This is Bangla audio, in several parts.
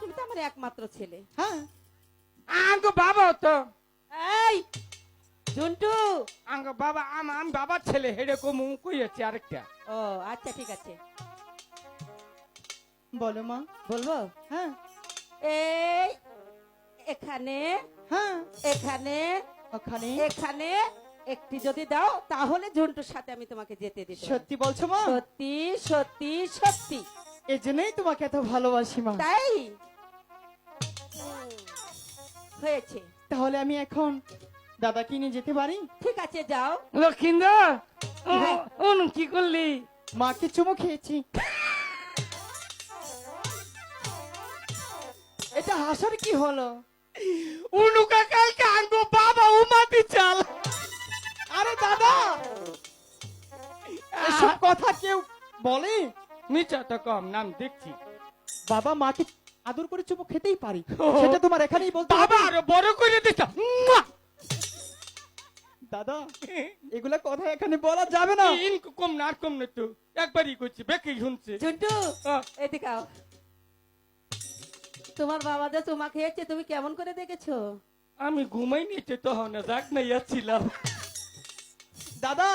তুমি তো আমার একমাত্র ছেলে। হ্যাঁ। আঙ্গ বাবা তো। এই ঝুন্টু। আঙ্গ বাবা আম আমি বাবার ছেলে হেডে কমু কইয়াছি আরেকটা? ও আচ্ছা ঠিক আছে। বলো মা। বলব? হ্যাঁ। এই এখানে হ্যাঁ। এখানে ওখানে। এখানে একটি যদি দাও তাহলে ঝন্টুর সাথে আমি তোমাকে যেতে দিতে পারি। সত্যি বলছো মা? সত্যি সত্যি সত্যি। এই জন্যই তোমাকে এত ভালোবাসি মা। তাই? হয়েছে। তাহলে আমি এখন দাদাকে নিয়ে যেতে পারি? ঠিক আছে যাও। লক্ষিন্দর হ্যাঁ। অনু কি করলি? মাকে চুমু খেয়েছি। এটা হাসার কি হলো? উনুকা কালকে আঙ্গ বাবা উমাতি চাল। আরে দাদা! এসব কথা কেউ বলে? মিছা তো কম নাম দেখছি। বাবা মাকে আদর করে চুমু খেতেই পারি। সেটা তোমার এখানেই বলতে এখানে বলা যাবে না। ইনকু কম না আর কম না তো একবারই করছি বেকে শুনছে। ঝন্টু। এদিকে আও। তোমার বাবা যে তোমা খেয়েছে তুমি কেমন করে দেখেছ? আমি ঘুমাই নিতে তখন যাক না যাচ্ছিলাম দাদা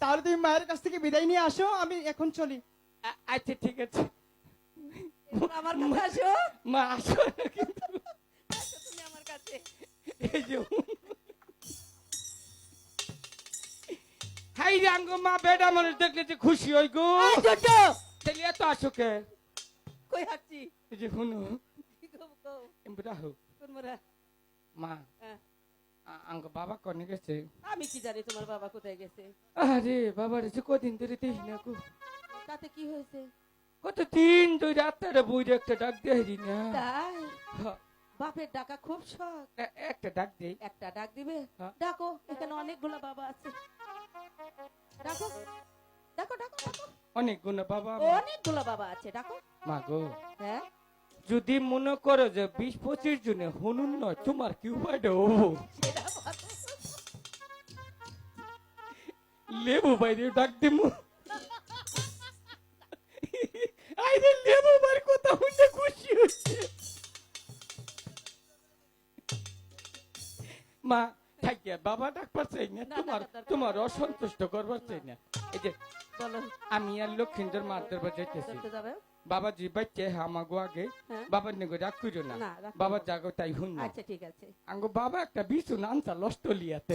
তাহলে তুমি মায়ের কাছ থেকে বিদায় নিয়ে আসো আমি এখন চলি। আচ্ছা ঠিক আছে। আমার কাছে আসো। মা আসো না কিন্তু। আসো তুমি আমার কাছে। এই যে হাই মা বেডা মানুষ দেখলে যে খুশি হই গো। তাহলে এত আসো কে? কই হাঁটছি? এই যে গো, এমরা হোক মা হ্যাঁ, আঙ্গ বাবা কনে গেছে? আমি কি জানি তোমার বাবা কোথায় গেছে? আরে বাবা রে কদিন ধরে দেখি না গো। তাতে কি হয়েছে? কত দিন ধরে রাত্রে বইরে একটা ডাক দেয় না। তাই? বাপের ডাকা খুব শখ। একটা ডাক দেই একটা ডাক দিবে। ডাকো এখানে অনেকগুলো বাবা আছে। ডাকো। ডাকো ডাকো ডাকো। অনেক বাবা অনেকগুলো বাবা আছে ডাকো। মা গো। হ্যাঁ। যদি মনে করো যে বিশ পঁচিশ জনে হনুন নয় তোমার কি উপায়টা হব লেবু বাইরে ডাক দিমু। আইরে লেবু বাইর কথা হইতে খুশি হচ্ছে। মা বাবা ডাকবার চাই না না, তোমার তোমার অসন্তুষ্ট করবার চাই না। এই যে আমি আর লক্ষ্মীন্দর মারতে বাজাইতেছি বাবাজি বাচ্চা আমাগো আগে। হ্যাঁ। বাবার নিগো রাগ করিও না। বাবা না। জাগো তাই হুন না। আচ্ছা ঠিক আছে। আঙ্গো বাবা একটা বিছু নানসা লস্ট লিয়াতে